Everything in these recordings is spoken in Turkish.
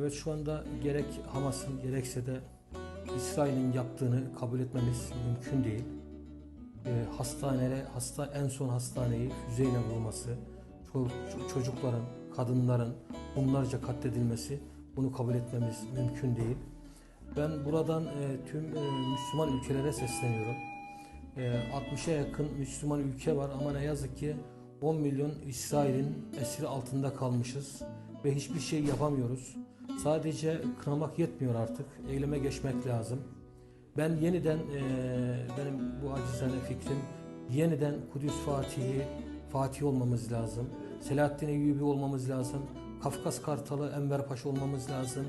Evet şu anda gerek Hamas'ın gerekse de İsrail'in yaptığını kabul etmemiz mümkün değil. Ee, hastanelere, hasta en son hastaneyi füzeyle vurması, ço- ço- çocukların, kadınların bunlarca katledilmesi bunu kabul etmemiz mümkün değil. Ben buradan e, tüm e, Müslüman ülkelere sesleniyorum. E, 60'a yakın Müslüman ülke var ama ne yazık ki 10 milyon İsrail'in esiri altında kalmışız ve hiçbir şey yapamıyoruz. Sadece kınamak yetmiyor artık. Eyleme geçmek lazım. Ben yeniden e, benim bu acizane fikrim yeniden Kudüs Fatihi Fatih olmamız lazım. Selahaddin Eyyubi olmamız lazım. Kafkas Kartalı Enver Paşa olmamız lazım.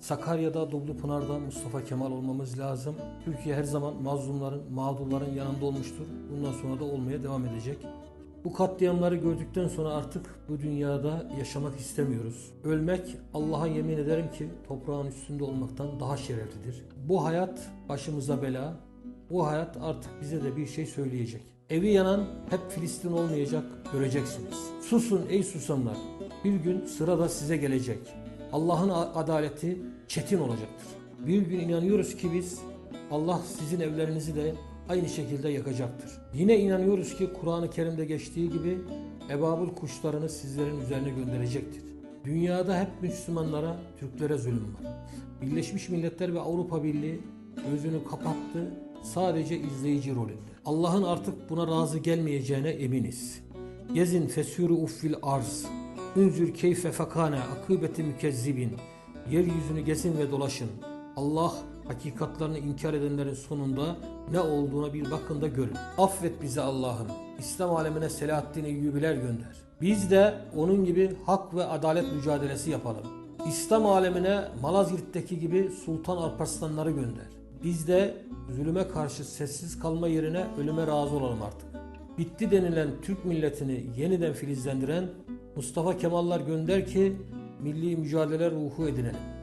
Sakarya'da Dumlupınar'da Mustafa Kemal olmamız lazım. Türkiye her zaman mazlumların, mağdurların yanında olmuştur. Bundan sonra da olmaya devam edecek. Bu katliamları gördükten sonra artık bu dünyada yaşamak istemiyoruz. Ölmek Allah'a yemin ederim ki toprağın üstünde olmaktan daha şereflidir. Bu hayat başımıza bela. Bu hayat artık bize de bir şey söyleyecek. Evi yanan hep Filistin olmayacak göreceksiniz. Susun ey susanlar. Bir gün sıra da size gelecek. Allah'ın adaleti çetin olacaktır. Bir gün inanıyoruz ki biz Allah sizin evlerinizi de aynı şekilde yakacaktır. Yine inanıyoruz ki Kur'an-ı Kerim'de geçtiği gibi ebabil kuşlarını sizlerin üzerine gönderecektir. Dünyada hep Müslümanlara, Türklere zulüm var. Birleşmiş Milletler ve Avrupa Birliği gözünü kapattı, sadece izleyici rolünde. Allah'ın artık buna razı gelmeyeceğine eminiz. Gezin fesûrü uffil arz. Ünzür keyfe fekâne akıbeti mükezzibin. Yeryüzünü gezin ve dolaşın. Allah hakikatlarını inkar edenlerin sonunda ne olduğuna bir bakın da görün. Affet bizi Allah'ım. İslam alemine Selahaddin Eyyubiler gönder. Biz de onun gibi hak ve adalet mücadelesi yapalım. İslam alemine Malazgirt'teki gibi Sultan Alparslanları gönder. Biz de zulüme karşı sessiz kalma yerine ölüme razı olalım artık. Bitti denilen Türk milletini yeniden filizlendiren Mustafa Kemallar gönder ki milli mücadele ruhu edinelim.